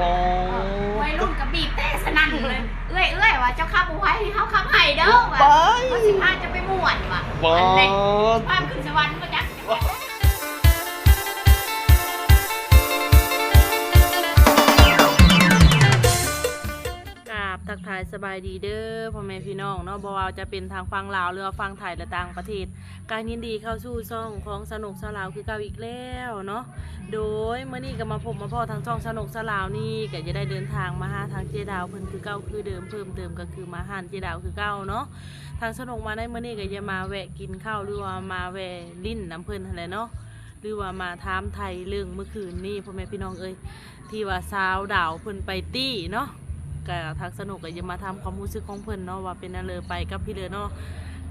ปอวัยรุ่นกับบีบแต่สนั่นเลย เอ้ยเอ้ยว่ะเจ้าขับเอาไว้ให้เขาขับให้เด้อว่ะไปเขาสิพาจะไปม่วนว่ะบออันเล็กสภาพขึ้นสวรรค์มาจัก ทักทายสบายดีเด้อพ่อแม่พี่น้องเนาะบ่ว่าจะเป็นทางฟังลาวหรือว่าฟังไทยและต่างประเทศ การยินดีเข้าสู่ช่องของสนุกสลาวคือเก่าอีกแล้วเนาะโดยเมื่อนี้ก็มาพบมาพ่อทางช่องสนุกสลาวนี่ก็จะได้เดินทางมาหาทางเจดาวเพิ่นคือเก่าคือเดิมเพิ่มเติมก็คือมาหานเจดาวคือเก่าเนาะทางสนุกมาในเมื่อนี้ก็จะมาแวะกินข้าวหรือว่ามาแวะลิ้นน้ำเพิ่นนั่นแหละเนาะหรือว่ามาถามไทยเรื่องเมื่อคืนนี่พ่อแม่พี่น้องเอ้ยที่ว่าสาวดาวเพิ่นไปตี้เนาะ ก็ทักสนุกก็จะมาทำความรู้สึกของเพิ่นเนาะว่าเป็นอะไรไปกับพี่เลอเนาะ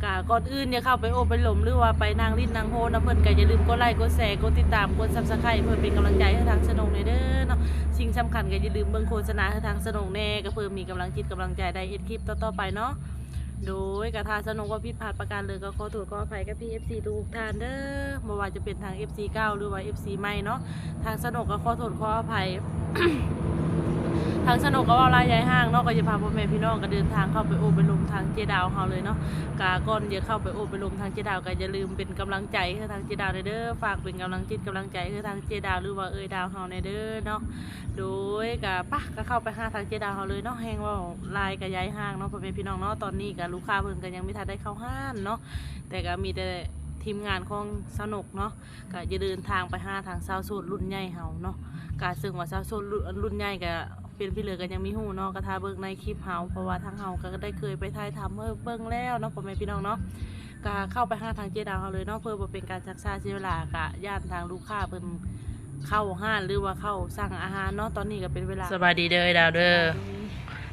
กะก่อนอื่นอย่าเข้าไปโอบไปหลมหรือว่าไปนางลิ้นางโฮนะเพิ่นก็อย่าลืมกดไลค์กดแชร์กดติดตามกดซับสไครต์เพื่อเป็นกำลังใจให้ทางสนุกในเด้อเนาะสิ่งสำคัญก็อย่าลืมเบิ่งโฆษณาให้ทางสนุกแน่ก็เพื่อมีกำลังจิตกำลังใจได้เอ็ดคลิปต่อๆไปเนาะโดยกระทาสนุกว่าผิดพลาดประการเลยก็ขอโทษขออภัยกับพี่ FC ทุกท่านเด้อไม่ว่าจะเป็นทาง FC เก่าหรือว่า FC ใหม่เนาะทางสนุกก็ขอโทษขออภัย ทางสนุกก็ว่าลายใหญ่ห้างเนาะก็จะพาพ่อแม่พี่น้องก็เดินทางเข้าไปโอบไปลมทางเจดาวเฮาเลยเนาะกาก่อนอย่าเข้าไปโอบไปลมทางเจดาวก็อย่าลืมเป็นกำลังใจให้ทางเจดาวเด้อฝากเป็นกำลังจิตกำลังใจให้ทางเจดาวหรือว่าเอยดาวเฮาในเด้อเนาะโดยกะปะก็เข้าไปหาทางเจดาวเฮาเลยเนาะแฮงว่าลายกับย้ายห้างเนาะพ่อแม่พี่น้องเนาะตอนนี้ก็ลูกค้าเพิ่นก็ยังไม่ทันได้เข้าห้านเนาะแต่ก็มีแต่ทีมงานของสนุกเนาะก็จะเดินทางไปหาทางสาวโสดรุ่นใหญ่เฮาเนาะกาซึ่งว่าสาวโซนรุ่นรุ่นใหญ่ก็ เป็นพี่เหลือกันยังมีหูเนาะกระทาเบิ่งในคลิปเฮาเพราะว่าทางเฮาก็ได้เคยไปถ่ายทำเมื่อเบิ่งแล้วเนาะพ่อแม่พี่น้องเนาะกาเข้าไปหาทางเจดาวเฮาเลยเนาะเพื่อบ่เป็นการชักช้าเสียเวลากะย่านทางลูกค้าเพิ่นเข้าห้านหรือว่าเข้าสั่งอาหารเนาะตอนนี้ก็เป็นเวลาสบายดีเด้อดาวเด้อ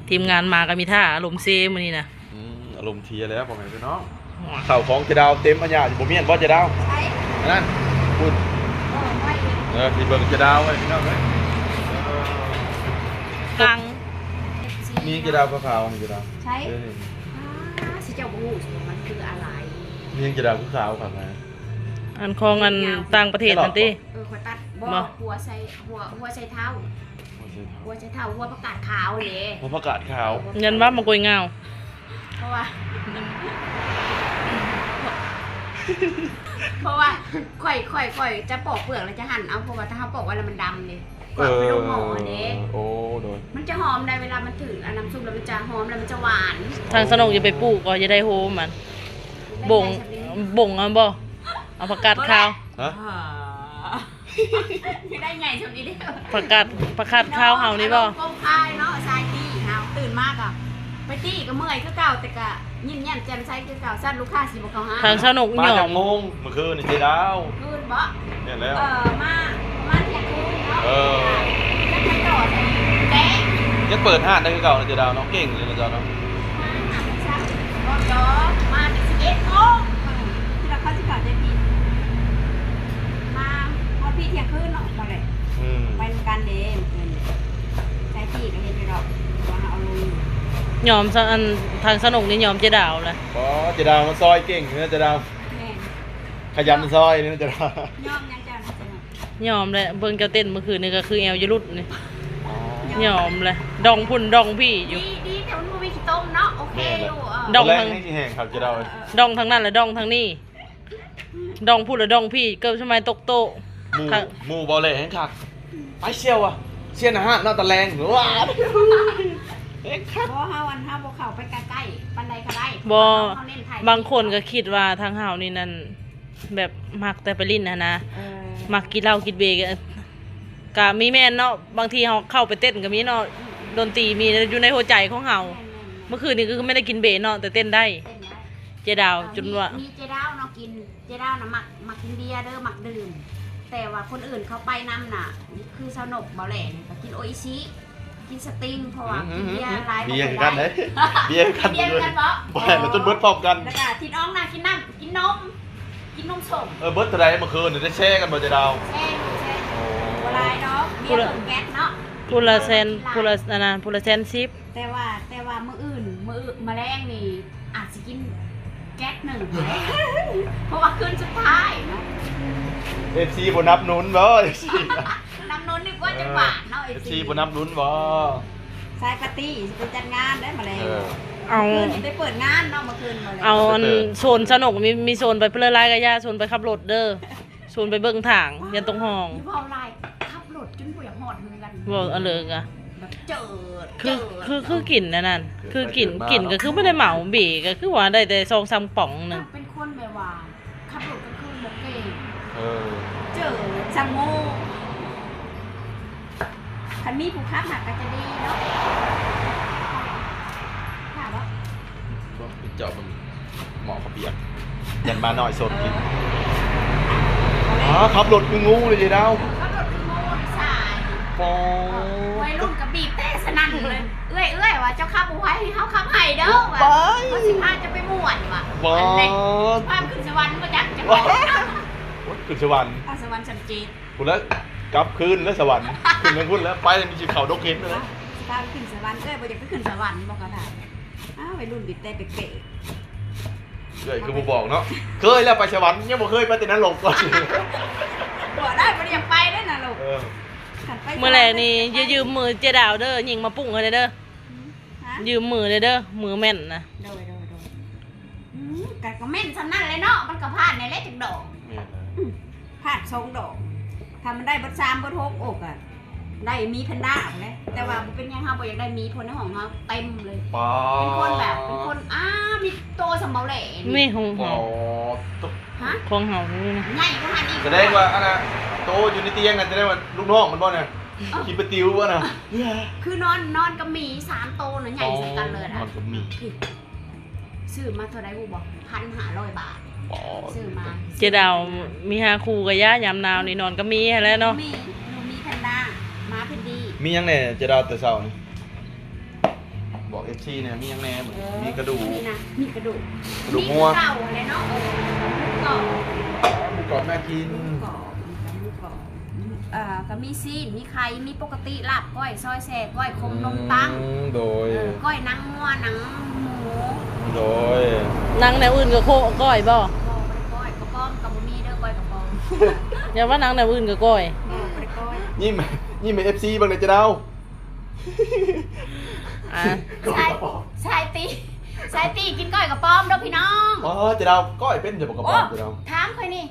ทีมงานมาก็มีท่าอารมณ์เซมื้อนี้นะอืมอารมณ์เทียแล้วผมเห็นพี่น้องเข่าของเจดาวเต็มอันยาอยู่บ่เมียนบ่เจดาวใช้อันนั่นพูดเออไว้เออที่เบิ่งเจดาวไว้พี่น้องเอ้ยเออ กังมีเจดาวขาวๆนี่เจดาวใช้เอออ่าสิเจ้าบูมันคืออะไรมีเจดาวขาวๆครับนะอันของอันต่างประเทศนั่นติเออขอตัดบ่บ่หัวใส่หัวหัวใส่เท้าหัวใส่เท้าหัวประกาศขาวเลยผมประกาศขาวเงินว่ามันกวยเงาเพราะว่าเพราะว่าข่อยข่อยข่อยจะปอกเปลือกแล้วจะหั่นเอาเพราะว่าถ้าเขาปอกไว้แล้วมันดำเลย กว่าไปลงหม้อเด้โอ้โดยมันจะหอมได้เวลามันถึงอันน้ำซุปแล้วมันจะหอมแล้วมันจะหวานทางสนุกจะไปปลูกก็จะได้โฮมมันบ่งบ่งเอาบ่เอาผักกาดขาวฮะไม่ได้ไงชมนี้เด้อผักกาดผักกาดขาวเฮานี่บ่ก้มคายเนาะสายตีเฮาตื่นมากอะไปตีก็เมื่อยก็เก่าแต่ก็ยิ้มแย้มแจ่มใสก็เก่าสั้นลูกค้าสิบ่เข้าหาทางสนุกมาหยอจากมโมงเมื่อคืนนี่เจดาวคืนบ่เนี่ยแล้วเออมามาเที่ยงคืน เนาะเออจะไปต่อใส่แดงยังเปิดห้างได้คือเก่านะเจดาวเนาะเก่งเลยนะเจ้าเนาะมาหาไม่ซักรถล้อมาเป็นสิบเอ็ดโมงที่เราเข้าสิเขาใจผิดมาพอพี่เที่ยงคืนเนาะมาเลยอืมไปนำกันเด้เมื่อคืนใช้พี่ก็เห็นไปดอกว่าเอาลงยอมซะอันทางสนุกนี่ยอมเจดาวแหละอ๋อเจดาวมันซอยเก่งเนี่ยเจดาวแม่ขยันซอยนี่นะเจดาวย่อมยังเจ้านะจ๊ะ ยอมเลยเบิ่งเจ้าเต้นเมื่อคืนนี่ก็คือแอลยรุดนี่อ๋อยอมเลยดองพุ่นดองพี่อยู่ ดีดีแต่มันบ่มีขี้ต้มเนาะโอเคอยู่เออดองแรทางนี่ที่แห่งครับเจดาวดองทางนั้นและดองทางนี้ ดองพูดและดองพี่เกิดทำไมตกโตะหมูค่ะ หมูบอลเล่แห่งคักไปเชี่ยวอะเชี่ยนะฮะน่าตะแรงหรือว่าเอ็งคักบ่เฮาอันเฮาบ่เข้าไปใกล้ๆปานใดก็ได้บ่เฮาเน้นถ่ายบางคนก็คิดว่าทางเฮานี่นั่นแบบมักแต่ไปลิ้นนะนะ เออ มักกินเหล้ากินเบรกอะก็มีแม่นเนาะบางทีเฮาเข้าไปเต้นก็มีเนาะดนตรีมีอยู่ในหัวใจของเฮาเมื่อคืนนี้ก็คือไม่ได้กินเบรเนาะแต่เต้นได้เต้นได้ เจดาวจนว่ามีเจด้าวเนาะกินเจด้าวนะมักมักกินเบียร์เด้อมักดื่มแต่ว่าคนอื่นเขาไปนำน่ะคือสนุกเบาแหล่นี่ก็กินโออิชิกินสติงเพราะว่ากินเบียร์หลายเบียร์บ่กันได้เลยเบียร์กันเบียร์เลยกันบ่บ่ให้มันจนเบิดพร้อมกันแล้วก็ทิดอ้องน่ะกินน้ำกินนม กินนมสดเออเบิดเท่าไหรเมื่อคืนนี่ได้แช่กันบ่เจดาวแช่อยู่แช่บ่หลายเนาะเบียร์ของแก๊สเนาะพูละแซนพูละอันนั้นพูละแซนซิปแต่ว่าแต่ว่ามื้ออื่นมื้ออื่นแมลงนี่อาจสิกินแก๊สหนึ่งเพราะว่าคืนสุดท้ายเนาะเอฟซีบ่นับหนุนบ่เอฟซีน้ำนนนี่กว่าจังหวะเนาะไอ้เอฟซีซีบนับลุ้นบ่สายปาร์ตี้สิไปจัดงานได้มาแล้ว เออเอาคืนนี้ไปเปิดงานเนาะเมื่อคืนมาแล้วเอาอันโซนสนุกมีมีโซนไปเพลินไลายกับย่าโซนไปขับรถเด้อโซนไปเบิ่งทางยันตรงห้องนี่เว้าไล่ขับรถจนบ่อยากฮอดเหมือนกันบอกเอาเลยอะแบบเจิดคือเจิดคือคือกลิ่นนั่นนั่นคือกลิ่นกลิ่นก็คือไม่ได้เหมาบีก็คือว่าได้แต่ซองซัมป่องหนึงเป็นคนแบบว่าขับรถก็คือบ่เก่งเออเจอจังโง่คันนี้ผู้ค้าหักก็จะดีเนาะ เจาะมันหมอเขาเปียกยันมาหน่อยสดกินอ๋อขับรถคืองูเลยเจ๊ดาวขับรถคือโง่ดีสายปอวัยรุ่นกับบีบแต่สนั่นเลยเอื้อยเอื้อยว่าเจ้าขับเอาไว้ให้เขาขับให้เด้อว่ะเขาสิพาจะไปม่วนว่ะว้าอันไหนวพาขึ้นสวรรค์ก็จักจะบอกขึ้นสวรรค์พาสวรรค์สัมจีตกูแล้วกลับคืนแล้วสวรรค์ขึ้นแล้วพุ่นแล้วไปมีชีเขาดกเห็นเลยนะพาขึ้นสวรรค์เอ้ยบ่อยากไปขึ้นสวรรค์บอกก็ได้ อ้าววัยรุ่นบีบแต่เก๋ๆเอ้ยคือบูบอกเนาะ เคยแล้วไปสวรรค์ยังบ่เคยไปแต่นั้นหลงก่อนบอกได้บ่ได้อยากไปได้นะลูกเออขันไปเมื่อแรกนี่อย่ายืมมือเจดาวเด้อยิงมาปุ้งเลยเด้อฮะ ยืมมือเลยเด้อมือแม่นนะโดยโดยโดยอืมกัก็แม่นสำนั่นเลยเนาะ มันก็พลาดในเล็กจักดอกเนี่ยพลาดสองดอกถ้ามันได้เบัดสามเบัดหกอกอะ ได้มีแพนด้าเลยแต่ว่าบ่เป็นหยังเฮาบ่อยากได้มีคนในห้องเฮาเต็มเลย ปอเป็นคนแบบเป็นคนอ้ามีโตสมบูรณ์แหล่นี่ของปอเฮาตุ๊กฮะของเฮานี่นะใหญ่กว่าหันอีกแสดงว่าอันน่ะโตอยู่ในเตียงน่ะแสดงว่าลูกน้องมันบ่เนี่ยคิดไปติววะน่ะคือนอนนอนกับหมีสามโตน่ะใหญ่ใส่กันเลยนอะอนกับหมีซื้อมาเท่าไรกูบอกพันห้าร้อยบาทปอซื้อมาเจดาวมีหาคู่กับย่ายามหนาวนี่นอนก็มีให้แล้วเนาะมีหนูมีแพนด้าม้าเพนดี มียังแหน่เจะดาวแต่เช้านี่บอก FC เนี่ยมียังแหน่เหมือนมีกระดูก นี่นะมีกระดูกกระดูกงัวมีเก่าเลยเนาะเออเก่าหมูกรอบแม่กินเก่าหมูกรอบเอ่อก็มีซีนมีไข่ มีปกติลาบก้อยซอยแซ่ก้อยคมนมตั้งอืมโดย เออก้อยหนังงัวหนังหมูโดย นางแนวอื่นก็โคก้อยบ่บ่บ่ได้ก้อยกระป้อมกับบะหมี่เด้อก้อยกระป้อมอย่าว่านางแนวอื่นก็ก้อยบ่บ่ได้ก้อย นี่มนี่ เป็น FC บางเลยเจะดาวอะใช่ใช่ตีใช่ตีกินก้อยกระป้อมเด้อพี่น้องอ๋อเจะดาวก้อยเป็นเดี๋ยวบอกกับโอ้ป้อมเจะดาวถามค่อยนี่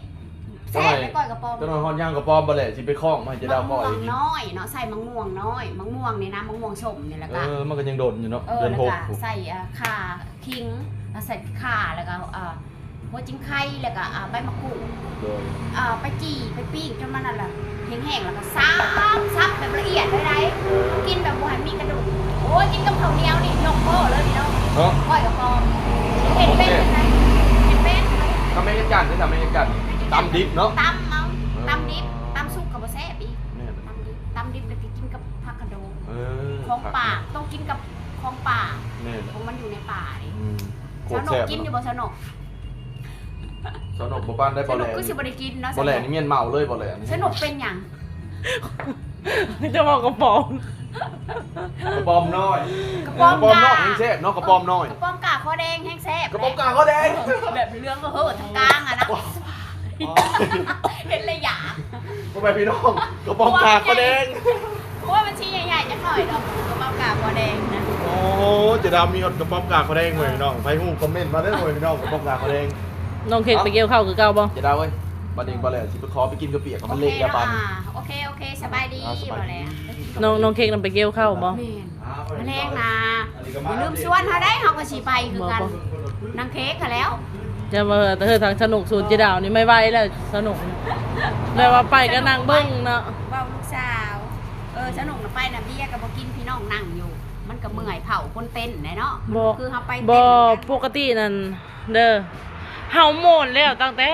แซ่บไหมก้อยกระป้อมเจะนอนฮอนย่างกับป้อมบ่แหละสิไปคล้องมาให้เจะดาวมะก้ม่อวยงน้อยเนาะใส่มะม่วงน้อยมะม่วงนี่นะมะม่วงส้มนี่แหละเอก็อมันก็ยังโดนอยู่เนาะเออเดือนแล้วหกก็ใส่อ่าข่าคิงแล้วใส่ข่าแล้วก็อ่าหัวจิ้งไข่แล้วก็อ่าใบมะกรูด โดยอ่าไปจี่ไปปิ้งจนมันนั่นแหละ แห้งๆแล้วก็ซับซับแบบละเอียดเลยได้กินแบบบ่ให้มีกระดูกโอ้ยกินกับข้าวเหนียวนี่ยกโป้เลยพี่น้องเนาะก้อยกับปอมเห็นเป็นไหมเห็นเป็นไหมทำไม่กันที่ทำไม่กันตำดิบเนาะตำเอาตำดิบตำซุปกับบ่แซ่บอีกแม่นตำดิบตำดิบแล้วก็กินกับผักกระโดงเออของป่าต้องกินกับของป่าแม่นของมันอยู่ในป่าดิอืมโคสตรนุกแซ่บกินอยู่บ่สนุก สนุกบ่บ้านได้สบ่แหนุล่กก็สิบ่ได้กินเนาะบ่แหล่นี่เมียนเมาเลยบ่แหล่สนุกเป็นหยังจะบอกกระป๋อง กระป๋อมน้อยกระป๋อมกระป๋อมกาน้อยแซ่บเนาะกระป๋อมน้อยกระป๋อมกาคอแดงแห้งแซ่บกระป๋อมกลางเขาแดงแบบเรื่องก็เฮ้อทางกลางอะนะเห็นเลยอยากบ่ไปพี่น้องกระป๋อมกลางเขาแดง เพราะว่ามันชี้ใหญ่ๆจะหน่อยดอกกระป๋อมกาคอแดงนะโอ้เจะดำมีกระป๋อมกลางเขาแดงเว้ยพี่น้องไปฮู้คอมเมนต์มาเด้อเว้ยพี่น้องกระป๋อมกลางเขาแดง น้องเค้กไปเกี่ยวข้าวคือเก่าบ่เจะดาวเว้ยบัดนี้บ่แหล่สิไปขอไปกินกระเปียกกับโอมันเคเละยาเนาะปันอ่าโอเคโอเคสบายดีอ่าสบายบ่ดีแล้วน้องน้องเค้กนำไปเกี่ยวข้าวบ่แม่นมาแรงนะอย่าลืมชวนเขาได้เขาก็สิไปคือกันนางเค้กเขาแล้วจะมาแต่เธอทางสนุกสูตรเจดาวนี่ไม่ไหวแล้วสนุกแล้วว่าไปก็นั่งเบิ้งเนาะเว้าลูกสาวเออสนุกนะไปนะเบี้ยก็บ่กินพี่น้องนั่งอยู่ มันก็เมื่อยเผาคนเต้นแหละเนาะมันบ่คือเฮาไปบ่เต้นปกตินั่นเด้อ เฮาโมนแล้วตั้งแต่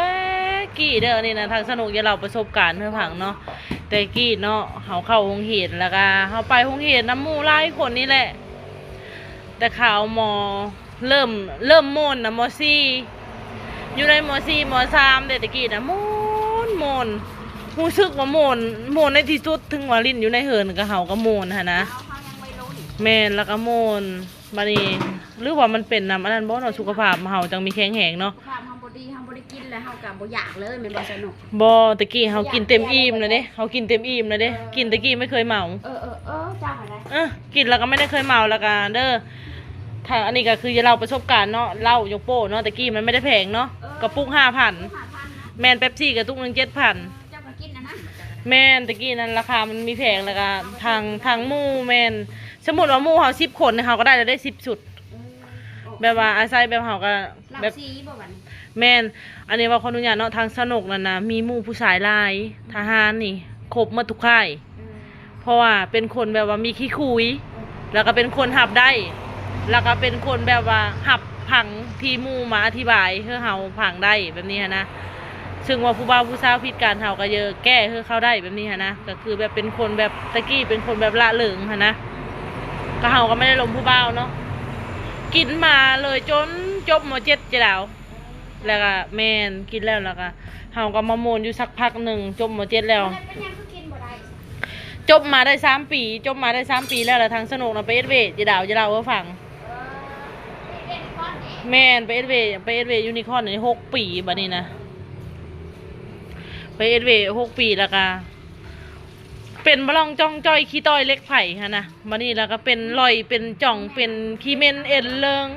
กี้เด้อนี่นะทางสนุกอย่าเราประสบการณ์เพื่อผังเนาะแต่กี้เนาะเฮาเข้าโรงเรียนแล้วก็เฮาไปโรงเรียนน้ำมู่หลายคนนี่แหละ แต่ข่าวมอเริ่มเริ่มโมนนะมสี่อยู่ในมสี่มสามเด็ตะกี้นะโมนโมนรู้สึกว่าโมนโมนในที่สุดถึงว่าลิ้นอยู่ในเหินก็เฮาก็โมนหั่นะเขายังไม่รู้นี่แมนแล้วก็โมนบัดนี้หรือว่ามันเป็นน้ำอันนั้นบ่เนาะสุขภาพเฮาจังมีแข็งแรงเนาะ แล้วเฮาก็บ่อยากเลยแม่นบ่สนุก บอตะกี้เฮากินเต็มอิ่มเลยเด้เฮากินเต็มอิ่มเลยเด้กินตะกี้ไม่เคยเมา เออเออเออเจ้าอะไรเออกินแล้วก็ไม่ได้เคยเมาแล้วกันเด้อถ้าอันนี้ก็คือจะเล่าประสบการณ์เนาะเล่ายกโป้เนาะตะกี้มันไม่ได้แพงเนาะกระปุกห้าพันหาพันนะแมนเป๊ปซี่กับตุกหนึ่งเจ็ดพันเจ้าก็กินอันนั้นแมนตะกี้นั้นราคามันมีแพงแล้วก็ทางทางหมู่แมนสมมติว่าหมู่เฮาสิบคนเนี่ยเฮาก็ได้แล้วได้สิบชุดแบบว่าอาศัยแบบเฮาก็แบแบบบ ซีบ่บัดนี้ แมนอันนี้ว่าคนอนุญาตเนาะทางสนุกนั่นนะมีหมู่ผู้ชายหลายทหารนี่ครบหมาทุกค่ายเออเพราะว่าเป็นคนแบบว่ามีขี้คุย แล้วก็เป็นคนหับได้ แล้วก็เป็นคนแบบว่าหับผังที่หมู่มาอธิบายเพื่อเฮาผังได้แบบนี้หั้นนะ ซึ่งว่าผู้บ่าวผู้สาวผิดการเฮาก็เยอะแก้เพื่อเขาได้แบบนี้หั้นนะก็คือแบบเป็นคนแบบตะกี้เป็นคนแบบละเหลิงหั้นนะก็เฮาก็ไม่ได้ลมผู้บ่าวเนาะกินมาเลยจนจบมเจ็ดเจดาว แล้วก็แม่นกินแล้วแล้วก็เฮาก็มาโมนอยู่สักพักหนึ่งจบมเจ็ดแล้ว มันเป็นหยังคือกินบ่ได้จบมาได้สามปี จบมาได้สามปีแล้วแล้วทางสนุกนะไปเอสเวจะดาวจะดาวว่าฟังเออเอ็นก้อนนี้แมนไปเอสเวไปเอสเวยูนิคอร์นในหกปีบัดนี้นะไปเอสเวหกปีแล้วก็เป็นบลองจ้องจ้อยขี้ต้อยเล็กไผ่ฮะนะบัดนี้แล้วก็เป็นรอยเป็นจ่องเป็นขี้เมนเอ็นเลิง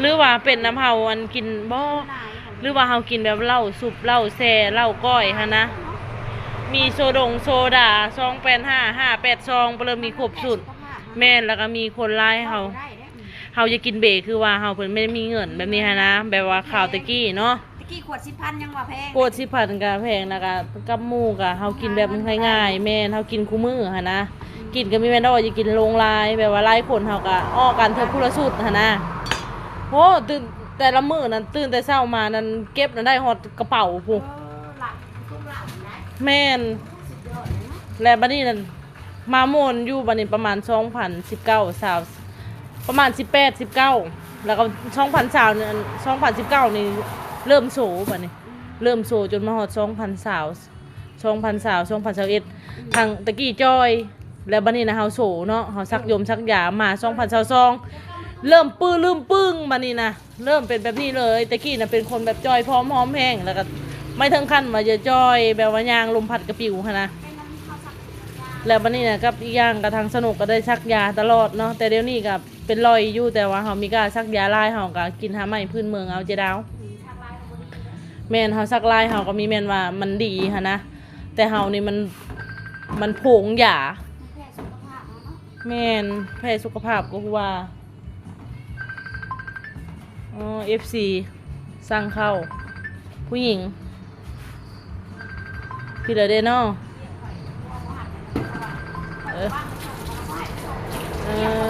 หรือว่าเป็นน้ำเฮาอันกินบ่หลายของหรือว่าเฮากินแบบเหล้าสุบเหล้าแซ่เหล้าก้อยฮะนะ มีโซดงโซดาซองแปดห้าห้าแปดซองเริ่มมีครบสุด แม่นแล้วก็มีคนไล่เฮาได้ได้อืมเฮาจะกินเบรกคือว่าเฮาเพิ่นไม่ได้มีเงินแบบนี้ฮะนะ แบบว่าข่าวตะกี้เนาะตะกี้ขวดสิบพันยังว่าแพงโกดสิพันกะแพงแล้วก็กับหมู่กะเฮากินแบบง่ายๆแม่นเฮากินคู่มือหั่นนะกินก็มีแม่นดอกจะกินโรงลายแบบว่าหลายคนเฮาก็อ้อกันเธอผู้ละสุดหั่นนะ โอ้ตื่นแต่ละมือนั้นตื่นแต่เช้ามานั้นเก็บนั้นได้หอดกระเป๋าพุ่กแมนแล้วบัดนี้นั้นมาโมนอยู่บัดนี้ประมาณสองพันสิบเก้าสาวประมาณสิบแปดสิบเก้าแล้วก็สองพันสาวนี่ยองพันสิบเก้านี่เริ่มโสบัดนี้ เริ่มโสจนมาหอดสองพันสาวสองพันสาวช่องพันส2021ทางตะกี้จอย แล้วบัดนี้นะเฮาโสเนาะเฮาซักยมซักยามาสองพันสาวซอง เริ่มปื้อลืมปึ้งบัดนี้นะเริ่มเป็นแบบนี้เลยตะกี้นะเป็นคนแบบจอยพร้อมหอมแห้งแล้วก็ไม่ถึงขั้นมาจะจอยแบบว่ายางลมพัดกระปิวค่ะนะแล้วบัดนี้นะกับอีกอย่างกับทางสนุกก็ได้ซักยาตลอดเนาะแต่เดี๋ยวนี้ก็เป็นรอยอยู่แต่ว่าเฮามีการซักยาลายเฮาก็กินหาไม้พื้นเมืองเอาเจดาวอืมน์ของบริษัทแมนเฮาสักลายเฮาก็มีแมนว่ามันดีฮะนะแต่เฮานี่มันมันผงหยาแพทย์สุขภาพเมนแพ้สุขภาพก็คือว่า อ๋อ FC สั่งเข้า ผู้หญิง พี่เดเดนอเอเรียกอเออ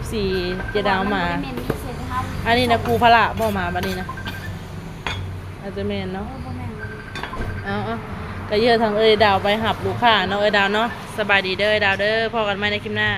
FC เจดาวมาเพระนบ่ได้เมา อันนี้นะครูพละบ่มาบัดนี้นะ อาจจะแม่นเนาะอบ่แม่นเอาเอาก็เยอะทางเอ้ยดาวไปหับลูกค้าเนาะเอ้ยดาวเนาะสบายดีเด้อเอ้ยดาวเด้อพอกันไหมในคลิปหน้า